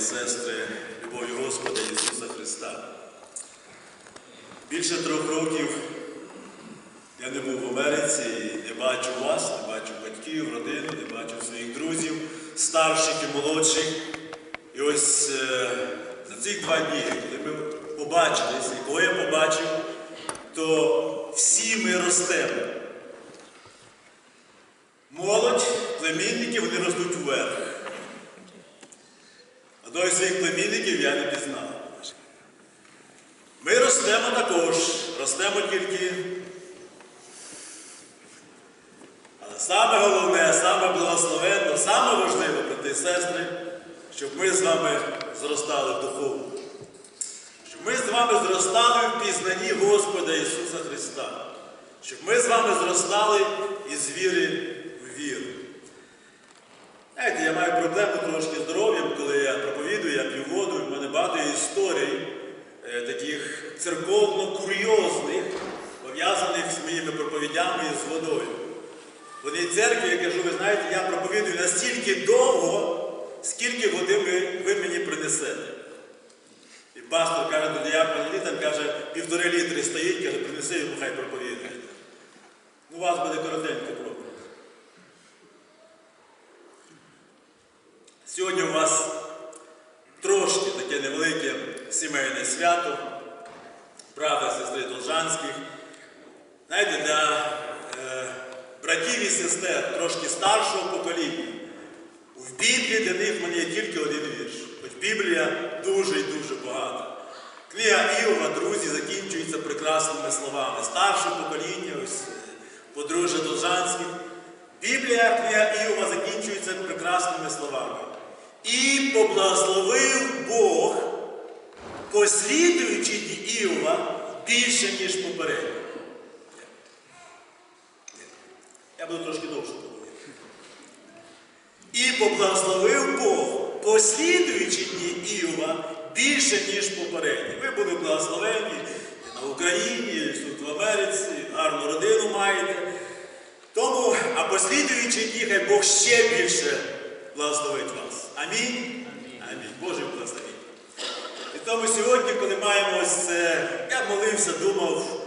сестри, любов'ю Господа Ісуса Христа. Більше трьох років я не був в Америці і не бачу вас, не бачу батьків, родину, не бачу своїх друзів, старших і молодших. І ось е, за цих два дні, коли ми побачились, і коли я побачив, то всі ми ростемо. Молодь, племінники, вони ростуть вверх. Одного з своїх племінників я не пізнав. Ми ростемо також, ростемо тільки. Але саме головне, саме благословенно, саме важливе, брати і сестри, щоб ми з вами зростали в духовно. Щоб ми з вами зростали в пізнанні Господа Ісуса Христа. Щоб ми з вами зростали із віри в віру. Знаєте, я маю проблему трошки з здоров'ям, коли я проповідую, я п'ю воду, в мене багато історій е, таких церковно-курйозних, пов'язаних з моїми проповідями і з водою. В одній церкві я кажу, ви знаєте, я проповідую настільки довго, скільки води ви, ви мені принесете. І пастор каже до діякона, «Ні, там каже, півтори літри стоїть, каже, принеси йому, хай проповідує. Ну, у вас буде коротенька проповідь. Сьогодні у вас трошки таке невелике сімейне свято, правда сестри Должанських. Знаєте, для е, братів і сестер трошки старшого покоління. В Біблії для них в мене є тільки один вірш. Хоч Біблія дуже і дуже багата. Книга Іова, друзі, закінчується прекрасними словами. Старше покоління, ось е, подружжя Должанських. Біблія, книга Іова закінчується прекрасними словами. І поблагословив Бог, послідуючи Іова більше, ніж попередньо. Я буду трошки довше говорити. І поблагословив Бог, послідуючи дні Іова більше, ніж попередні. Ви були благословені на Україні, тут в Америці, гарну родину маєте. Тому, а послідуючи дні, хай Бог ще більше благословить вас. Амінь. Амінь. Боже благословіть. І тому сьогодні, коли маємо ось це, я молився, думав,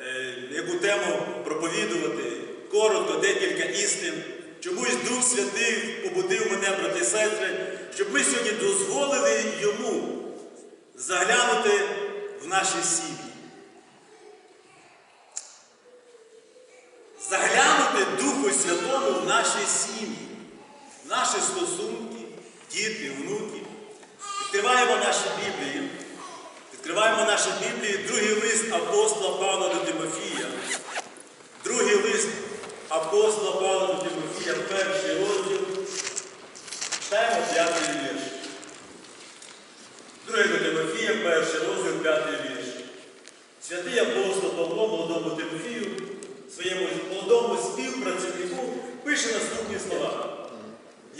е, яку тему проповідувати, коротко, декілька істин. Чомусь Дух Святий побудив мене, брати і сестри, щоб ми сьогодні дозволили йому заглянути в наші сім'ї. Заглянути Духу Святому в наші сім'ї, наші стосунки, діти, внуки. Відкриваємо наші Біблії. Відкриваємо наші Біблії, другий лист апостола Павла до Тимофія. Другий лист апостола Павла до Тимофія, перший розділ. Читаємо п'ятий вірш. Другий до Тимофія, перший розділ, п'ятий вірш. Святий апостол Павло молодому Тимофію, своєму молодому співпрацівнику, пише наступні слова.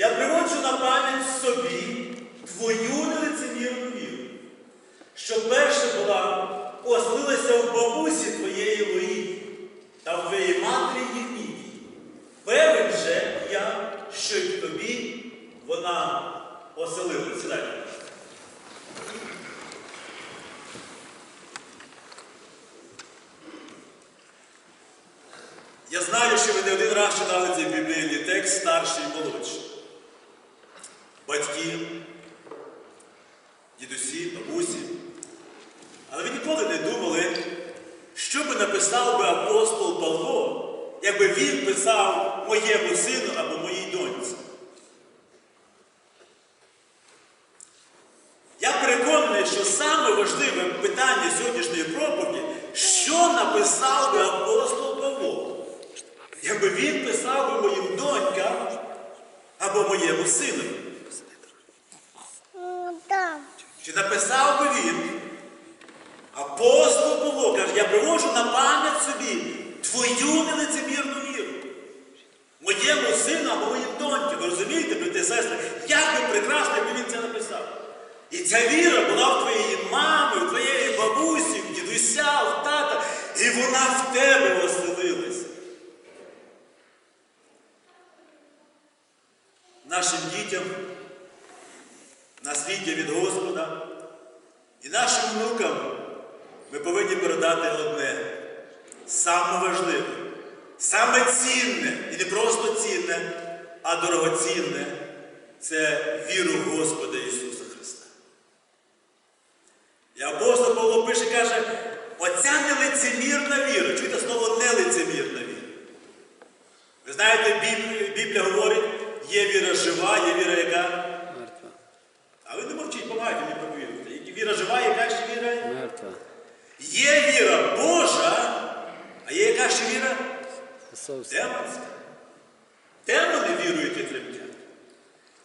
Я приводжу на пам'ять собі твою нелицемірну віру, що перше була оселилася в бабусі твоєї Луї та в твоїй матері Євнідії. Певен же я, що й тобі вона оселилася. Сідайте. Я знаю, що ви не один раз читали цей біблійний текст старший і молодший. Батьки, дідусі, бабусі. Але ви ніколи не думали, що би написав би апостол Павло, якби він писав моєму сину або моїй доньці. Я переконаний, що саме важливе питання сьогоднішньої проповіді, що написав би апостол Павло, якби він писав би моїм донькам або моєму сину. Да. Написав би він? Апостол Павло каже, я привожу на пам'ять собі твою нелицемірну віру. Моєму сину або моїм доньки. Ви розумієте, брати і сестри, як би прекрасно, якби він це написав. І ця віра була в твоєї мами, в твоєї бабусі, в дідуся, в тата, і вона в тебе оселилася. Нашим дітям насліддя від Господа. І нашим внукам ми повинні передати одне саме важливе, саме цінне, і не просто цінне, а дорогоцінне це віру в Господа Ісуса Христа. І апостол Павло пише, каже, оця нелицемірна віра. Чуєте слово нелицемірна віра. Ви знаєте, Біблія, говорить, є віра жива, є віра яка. А ви не мовчіть, помагайте мені проповідати. Які Віра жива, яка ще віра? Мертва. Є віра Божа, а є яка ще віра? Демонська. Демони вірують і тремтять.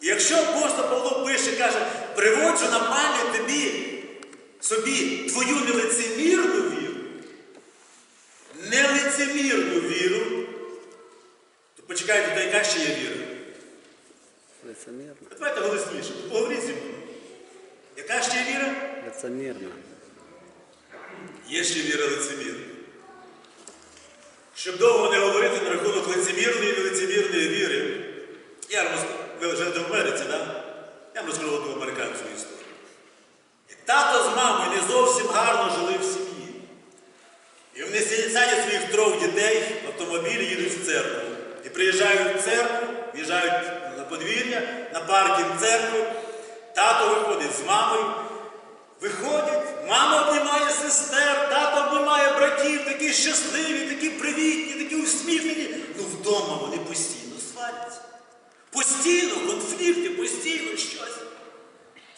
І якщо апостол Павло пише, каже, приводжу на пам'ять тобі собі твою нелицемірну віру, нелицемірну віру, то почекайте, то яка ще є віра? Лицемірна. Давайте голосніше, поговоріть зі мною. Яка ще є ще віра лицемірна. Щоб довго не говорити на рахунок лицемірної і нелицемірної віри, я розкажу, ви живете в Америці, так? Я вам розкажу одну американську історію. Як тато з мамою не зовсім гарно жили в сім'ї. І вони садять своїх трьох дітей в автомобілі, їдуть в церкву. І приїжджають в церкву, в'їжджають на подвір'я, на паркінг церкви. Тато виходить з мамою. Виходять, мама обнімає сестер, тато обнімає братів, такі щасливі, такі привітні, такі усміхнені. Ну вдома вони постійно сваряться. Постійно конфлікти, постійно щось.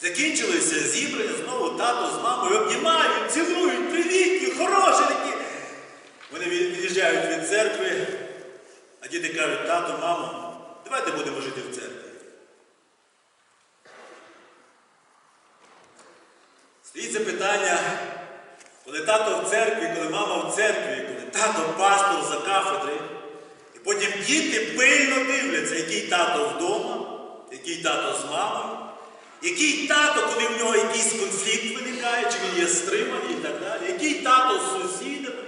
Закінчилося зібрання, знову тато з мамою обнімають, цілують, привітні, хороші такі. Вони від'їжджають від церкви, а діти кажуть, тато, мамо, давайте будемо жити в церкві. Стоїть це питання, коли тато в церкві, коли мама в церкві, коли тато пастор за кафедри, і потім діти пильно дивляться, який тато вдома, який тато з мамою, який тато, коли в нього якийсь конфлікт виникає, чи він є стриманий і так далі, який тато з сусідами,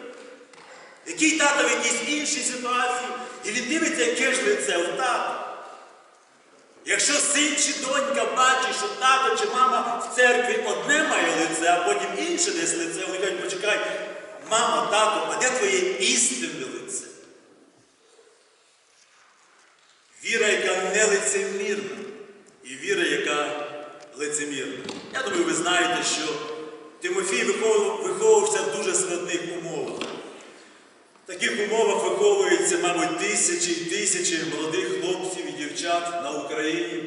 який тато в якійсь іншій ситуації, і він дивиться, яке ж лице в тата. Якщо син чи донька бачить, що тато чи мама в церкві одне має лице, а потім інше десь лице, вони кажуть, почекай, мамо, тато, а де твоє істинне лице? Віра, яка не лицемірна, і віра, яка лицемірна. Я думаю, ви знаєте, що Тимофій виховувався в дуже складних умовах. В таких умовах виховуються, мабуть, тисячі і тисячі молодих хлопців дівчат на Україні,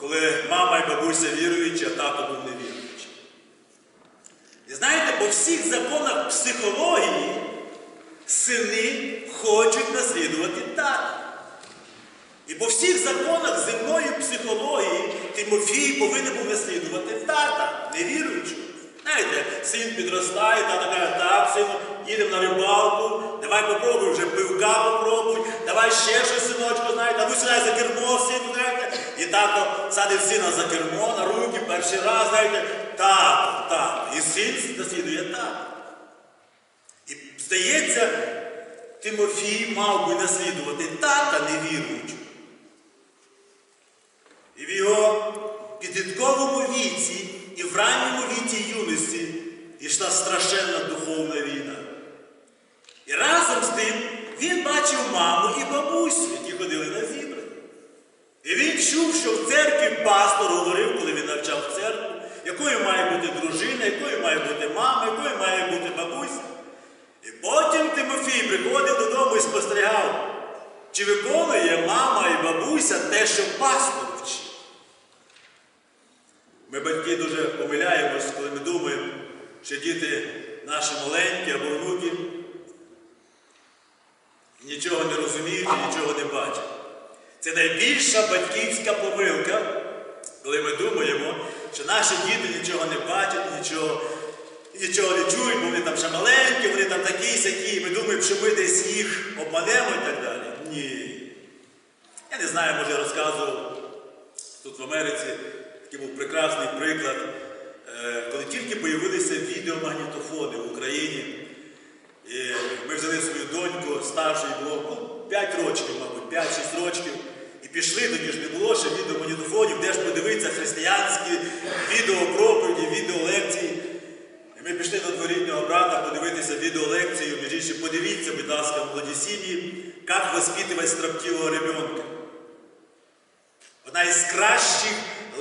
коли мама і бабуся віруючі, а тато був невіруючий. І знаєте, по всіх законах психології сини хочуть наслідувати тата. І по всіх законах земної психології Тимофій повинен був наслідувати тата, невіруючого. Знаєте, син підростає, тата каже, так, сину, їдемо на рибалку, давай попробуй вже пивка попробуй, давай ще щось, синочку, знаєте, а ну сідай за кермо, сину, знаєте. І тато садить сина за кермо на руки перший раз, знаєте, тато, тато. І син наслідує тата. І здається, Тимофій мав би наслідувати тата невіруючого. І в його підлітковому віці і в ранньому віці юності йшла страшенна духовна війна. І разом з тим він бачив маму і бабусю, які ходили на зібрання. І він чув, що в церкві пастор говорив, коли він навчав церкву, якою має бути дружина, якою має бути мама, якою має бути бабуся. І потім Тимофій приходив додому і спостерігав, чи виконує мама і бабуся те, що пастор вчив. Ми батьки дуже помиляємось, коли ми думаємо, що діти наші маленькі або внуки нічого не розуміють і нічого не бачать. Це найбільша батьківська помилка, коли ми думаємо, що наші діти нічого не бачать, нічого, нічого не чують, бо вони там ще маленькі, вони там такі сякі. Ми думаємо, що ми десь їх обманемо і так далі. Ні. Я не знаю, може я розказував тут в Америці такий був прекрасний приклад, е, коли тільки появилися відеомагнітофони в Україні. І ми взяли свою доньку, старшої було ну, 5 років, мабуть, 5-6 років. Пішли, тоді ж не було ще відеомагнітофонів, де ж подивитися християнські відеопроповіді, відеолекції. І ми пішли до дворіднього брата подивитися відеолекцію. Між іншим, подивіться, будь ласка, молоді сім'ї, як воспитувати строптивого ребенка. Одна із кращих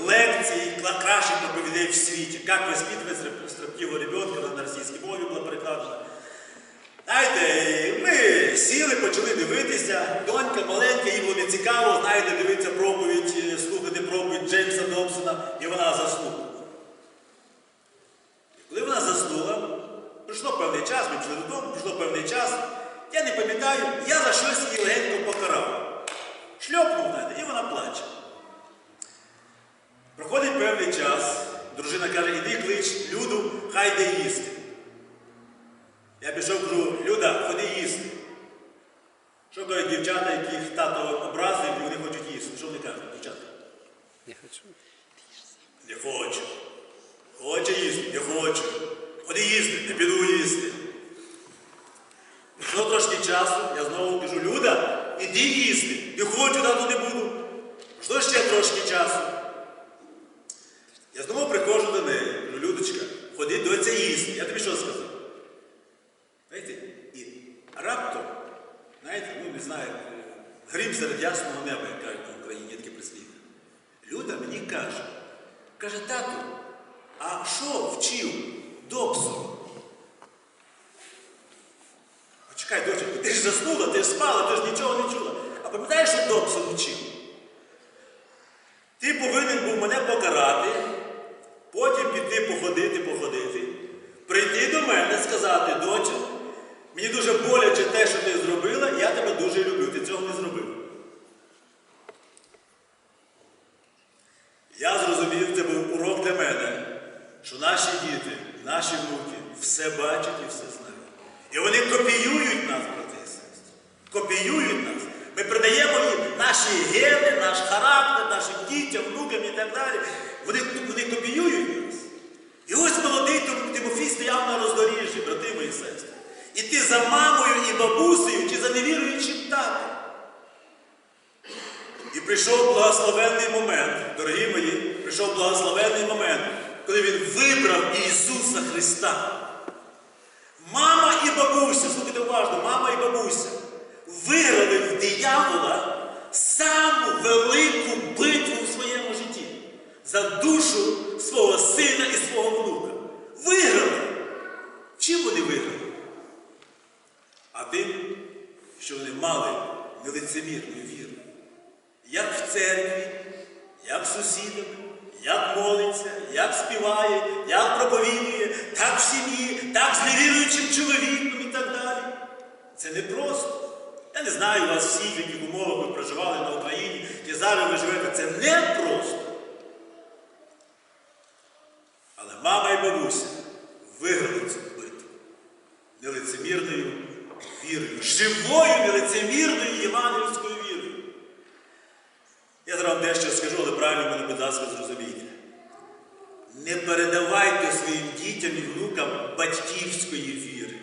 лекцій, кращих проповідей в світі. Як воспитувати строп- строптивого ребенка, вона на російській мові була перекладена. Знаєте, ми сіли, почали дивитися. Донька маленька, їй було не цікаво, знаєте, дивитися проповідь, е, слухати проповідь Джеймса Добсона, і вона заснула. Коли вона заснула, прийшло певний час, ми пішли додому, прийшло певний час. Я не пам'ятаю, я за щось її легенько покарав. Шльопнув, знаєте, і вона плаче. Проходить певний час, дружина каже, іди клич Люду, хай йде їсти. Я пішов, кажу, Люда, ходи їсти. Що кажуть дівчата, яких тато образив, і вони хочуть їсти? Що вони кажуть, дівчата? Не хочу. Не хочу. Хоче їсти, не хочу. Ходи їсти, не піду їсти. Пройшло трошки часу, я знову кажу, Люда, іди їсти. Не хочу, тато не буду. Пройшло ще трошки часу. Я знову приходжу до неї. Кажу, Людочка, ходи доця їсти. Я тобі що сказав? Знаєте, і раптом, знаєте, не знаю, грім серед ясного неба, як кажуть на Україні, є таке прислів'я. Люда мені каже, каже, тату, а що вчив Добсон? Почекай, доченько, ти ж заснула, ти ж спала, ти ж нічого не чула. А пам'ятаєш, що Добсон вчив? Ти повинен був мене покарати, потім піти походити, походити, прийти до мене, сказати, доча, мені дуже боляче те, що ти зробила, я тебе дуже люблю, ти цього не зробив. Я зрозумів, це був урок для мене, що наші діти, наші внуки і все знають. І вони копіюють нас, брати і сестри. Копіюють нас. Ми передаємо їм наші гени, наш характер, нашим дітям, внукам і так далі. Вони, вони копіюють нас. І ось молодий Тимофій стояв на роздоріжжі, брати мої сестри. І ти за мамою і бабусею, чи за невіруючим татом. І прийшов благословенний момент, дорогі мої, прийшов благословенний момент, коли він вибрав Ісуса Христа. Мама і бабуся, слухайте уважно, мама і бабуся виграли в диявола саму велику битву в своєму житті за душу свого сина і свого внука. Виграли. Чим вони виграли? А тим, що вони мали нелицемірну віру. Як в церкві, як з сусідами, як молиться, як співає, як проповідує, так в сім'ї, так з невіруючим чоловіком і так далі. Це не просто. Я не знаю вас всіх, в умовах ви проживали на Україні, чи зараз ви живете. Це не просто. Але мама і бабуся виграли цю битву нелицемірною вірою, живою нелицемірною євангельською вірою. Я зараз дещо скажу, але правильно мене, будь ласка, зрозумійте. Не передавайте своїм дітям і внукам батьківської віри,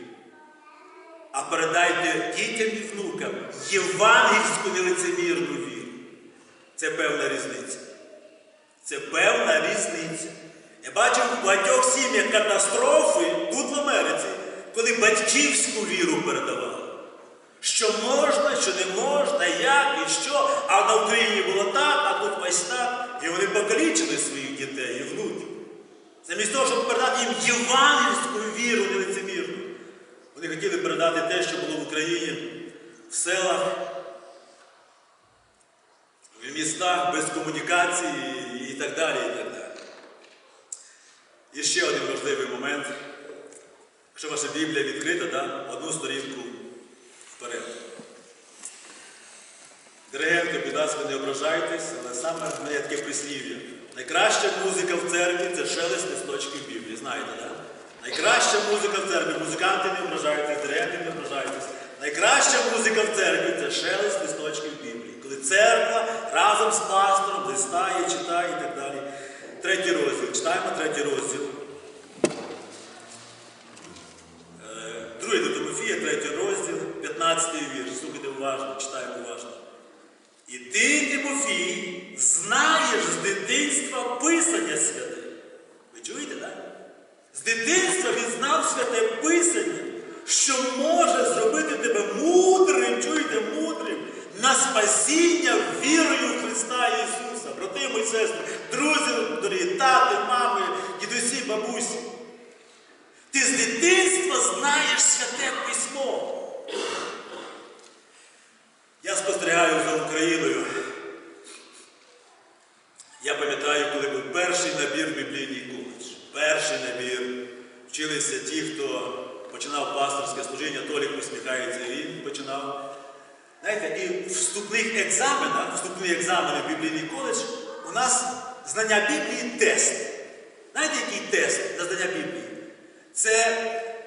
а передайте дітям і внукам євангельську нелицемірну віру. Це певна різниця. Це певна різниця. Я бачив у багатьох сім'ях катастрофи тут в Америці, коли батьківську віру передавали. Що можна, що не можна, як і що. А на Україні було так, а тут ось так. І вони покалічили своїх дітей і внуків. Замість того, щоб передати їм євангельську віру нелицемірну. Вони хотіли передати те, що було в Україні, в селах, в містах без комунікації і так далі. І так далі. І ще один важливий момент. Якщо ваша Біблія відкрита, да, одну сторінку вперед. Диригенти, будь ласка, не ображайтесь, але саме в мене таке прислів'я. Найкраща музика в церкві це шелест листочків Біблії. Знаєте, так? Найкраща музика в церкві, музиканти не ображайтесь, диригенти не ображайтесь. Найкраща музика в церкві це шелест листочків Біблії. Коли церква разом з пастором листає, читає і так далі. Третій розділ. Читаємо третій розділ. Е, Другий до Тимофія, третій розділ, 15 вірш. Слухайте уважно, читаємо уважно. І ти, Тимофій, знаєш з дитинства Писання святе, нам святе Писання, що може зробити тебе мудрим, чуєте, мудрим на спасіння вірою в Христа Ісуса. Брати мої сестри, друзі, дорогі тати, мами, дідусі, бабусі. Ти з дитинства знаєш святе письмо. Я спостерігаю за Україною. Я пам'ятаю, коли був перший набір в біблійний коледж. Перший набір. Вчилися ті, хто починав пасторське служіння, Толік посміхається, і він починав. Знаєте, і вступних екзаменах, вступні екзамени в біблійний коледж, у нас знання Біблії тест. Знаєте, який тест на знання Біблії? Це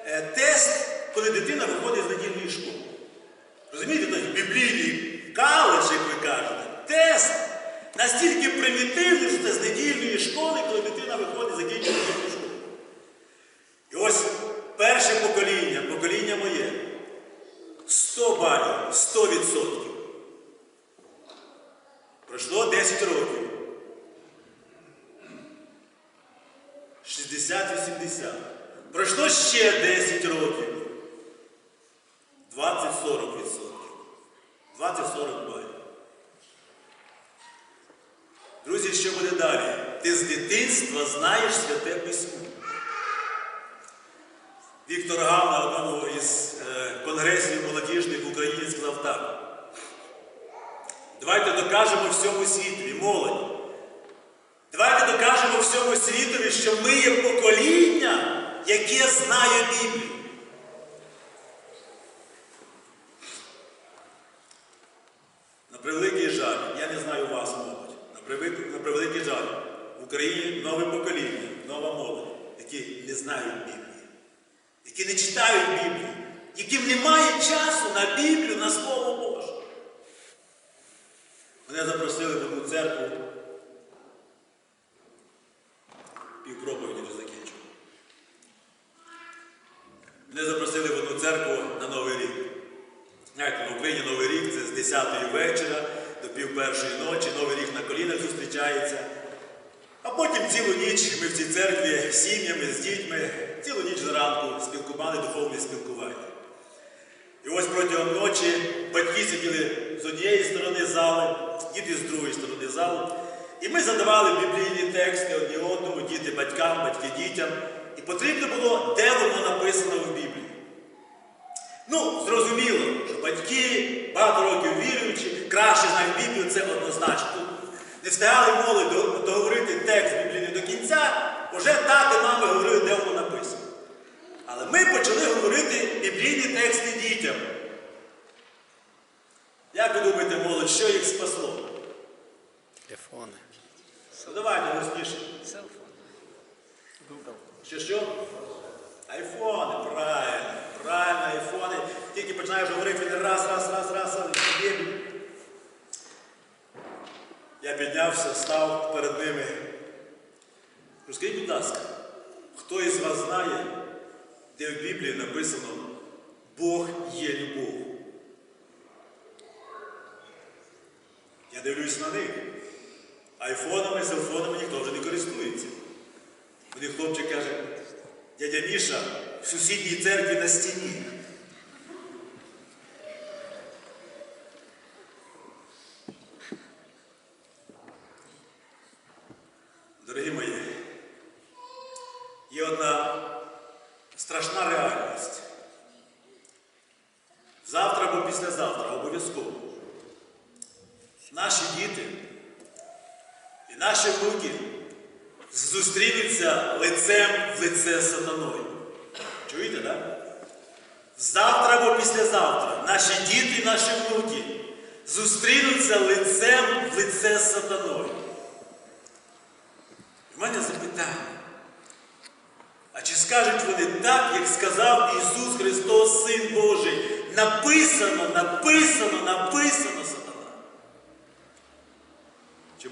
е, тест, коли дитина виходить з недільної школи. Розумієте, тобто біблійний каледж, як ви кажете, тест настільки примітивний, що це з недільної школи, коли дитина виходить закінчує школу. І ось перше покоління, покоління моє, 100 балів, 100%. Пройшло 10 років. 60-80. Пройшло ще 10 років. 20-40%. 20-40 балів. Друзі, що буде далі? Ти з дитинства знаєш святе письмо. Віктор Гав на одному із е, конгресів молодіжних в Україні сказав так. Давайте докажемо всьому світові, молодь. Давайте докажемо всьому світові, що ми є покоління, яке знає Біблію. На превеликий жаль, я не знаю вас, молодь. На превеликий, жаль, Україні нове покоління, нова молодь, які не знають Біблії, які не читають Біблію, яким немає часу на Біблію, на Слово Боже. Мене запросили в одну церкву. Півпроповіді вже закінчу. Мене запросили в одну церкву на Новий рік. Знаєте, в Україні Новий рік це з 10 вечора до пів першої ночі, Новий рік на колінах зустрічається. А потім цілу ніч ми в цій церкві з сім'ями, з дітьми, цілу ніч зранку спілкували духовне спілкування. І ось протягом ночі батьки сиділи з однієї сторони зали, діти з другої сторони залу. І ми задавали біблійні тексти одні одному, діти батькам, батьки дітям. І потрібно було, де воно написано в Біблії. Ну, зрозуміло, що батьки, багато років віруючи, краще знають Біблію, це однозначно. Не встигали молодь до- договорити текст біблійний до кінця, вже тати, мами говорили, де воно написано. Але ми почали говорити біблійні тексти дітям. Як ви думаєте, молодь, що їх спасло? Телефони. Ну, давайте голосніше. Селфон. Google. Що що? Айфони, правильно, правильно, айфони. Тільки починаєш говорити, він раз, раз, раз, раз, раз. Я піднявся, став перед ними. Розкажіть, будь ласка, хто із вас знає, де в Біблії написано Бог є любов? Я дивлюсь на них. Айфонами, селфонами ніхто вже не користується. Один хлопчик каже, дядя Міша в сусідній церкві на стіні. Дорогі мої, є одна страшна реальність. Завтра або післязавтра обов'язково. Наші діти і наші внуки зустрінуться лицем в лице сатаною. Чуєте, так? Завтра або післязавтра наші діти і наші внуки зустрінуться лицем в лице сатаною. У мене запитання. А чи скажуть вони так, як сказав Ісус Христос, Син Божий? Написано, написано, написано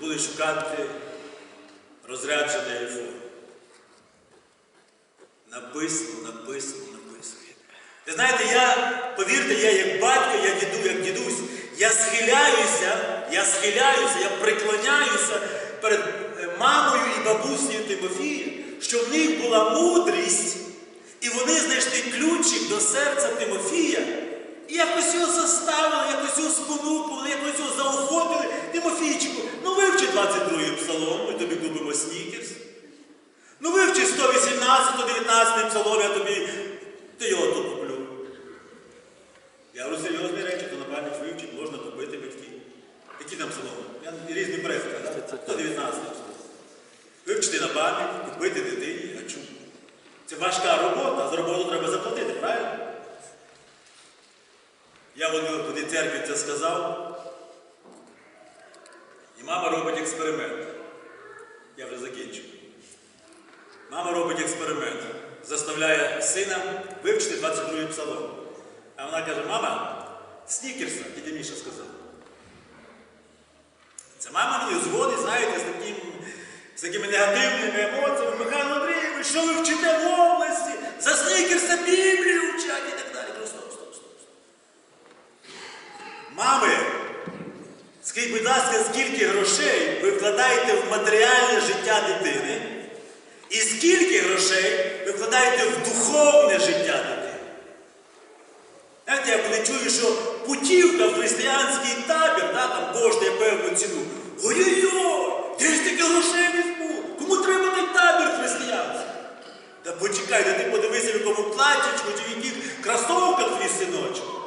Будуть шукати розряджений айфон? Написано, написано, написано. Ви знаєте, я, повірте, я як батько, я діду, як дідусь, я схиляюся, я схиляюся, я преклоняюся перед е, мамою і бабусею Тимофія, що в них була мудрість І вони знайшли ключик до серця Тимофія. І якось його заставили, якось його спонукували, якось його заохотили. Тимофійчику, ну вивчи 22-й псалом, ми тобі купимо снікерс. Ну вивчи 118, 119 псалом, я тобі ти його тут куплю. Я говорю, серйозні речі, то на пам'ять вивчити можна купити батьки. Які там псаломи? Я різні так? 119 псалом. Вивчити на пам'ять, купити дитині, а чому? Це важка робота, за роботу треба заплатити, правильно? Я в одній церкві це сказав. І мама робить експеримент. Я вже закінчу. Мама робить експеримент. Заставляє сина вивчити 22 псалом. А вона каже, мама, снікерса, дідя Міша сказав. Це мама мені дзвонить, знаєте, з, таким, з такими негативними емоціями. Михайло Андрійович, що ви вчите в області? За снікерса Біблію вчать і так далі. Кажу, стоп, стоп, стоп, стоп. Мами, скажіть, будь ласка, скільки грошей ви вкладаєте в матеріальне життя дитини? І скільки грошей ви вкладаєте в духовне життя дитини? Знаєте, я коли чую, що путівка в християнський табір да, там коштує певну ціну. Ой-ой-ой, де ж таке грошей візьму? Кому треба той табір християнський? Та почекай, да ти подивися, в якому платячку чи в яких кросовках твій синочок.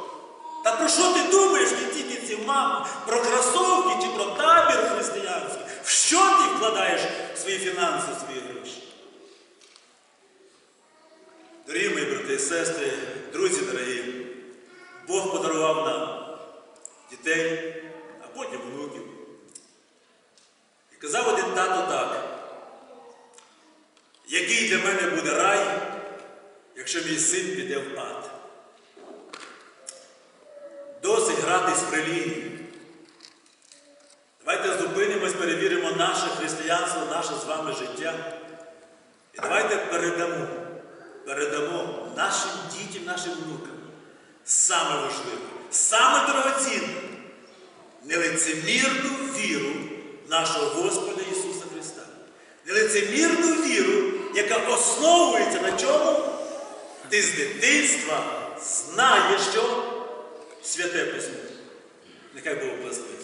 Та про що ти думаєш в кінці кінців, мама? Про кросовки чи про табір християнський? В що ти вкладаєш свої фінанси, свої гроші? Дорогі мої брати і сестри, друзі дорогі, Бог подарував нам дітей, а потім внуків. І казав один тато так, який для мене буде рай, якщо мій син піде в ад. Гратись в релігію. Давайте зупинимось, перевіримо наше християнство, наше з вами життя. І давайте передамо, передамо нашим дітям, нашим внукам саме важливе, саме дорогоцінне, нелицемірну віру нашого Господа Ісуса Христа. Нелицемірну віру, яка основується на чому? Ти з дитинства знаєш, що святе письмо. Нехай Бог благословить.